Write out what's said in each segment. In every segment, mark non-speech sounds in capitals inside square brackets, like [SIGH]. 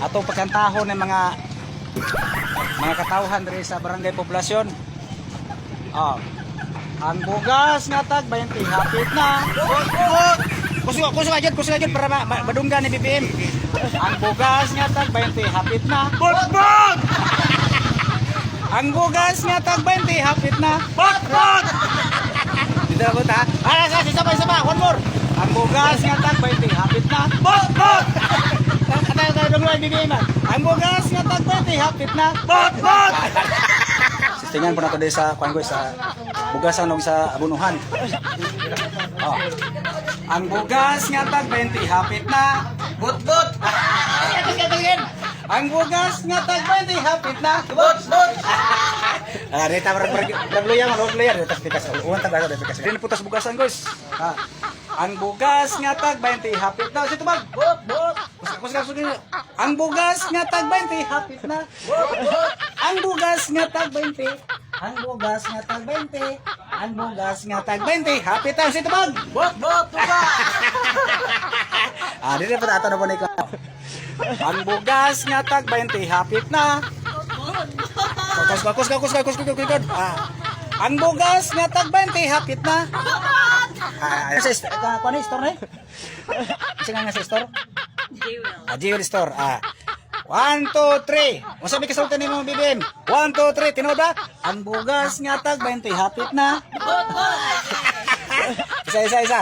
atong pagkantahon ng mga mga katawhan diri sa barangay poblasyon. Oh. Ang bugas nga tag 20 hapit na. Kuso ka jud, kuso ka jud para ma, ma, madunggan ni BBM. Ang bugas nga tag 20 hapit na. Bot! Ang bugas nga tag 20 hapit na. Bot bot! Dito na ta. Ah, sa isa pa, isa pa. One more. Ang bugas nga tag 20 hapit na. Bot bot! BBM. ah. Ang bugas nga tag 20 hapit na. Bot bot! [LAUGHS] Tingnan po nato dito sa panggoy sa bugasan og sa abunuhan. Oh. Ang bugas nga tag 20 hapit na. Bot bot! Ang bugas nga tag 20 hapit na. Bot bot! Ah, rita mar mar nagluya man og luya dito pikas. Uwan ta dago pikas. Dili putas bugasan guys. Ah. Ang bugas nga tag 20 hapit na. Sito bag. Bot bot! Kus kus kus. Ang bugas nga tag 20 hapit na. Ang bugas nga tag 20. Ang bugas nga tag 20. Ang bugas nga tag 20. Hapit na sito bag. Bot bot! Tuba! Ah, dili pa ato na po ni ko. Ang bugas nga tag 20 hapit na. Kus kus kus kus kus. Ah. Ang bugas nga tag 20 hapit na. Ah, sa st- ah, kuno store na? Sige nga sa store. Ah, Jewel store. Ah. One, two, three. Kung sabi kasultan ni mo, BBM. One, two, three. Tinood ba? Ang bugas nga tag 20 hapit na. isa, isa, isa.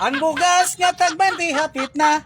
Ang bugas nga tag 20 hapit na.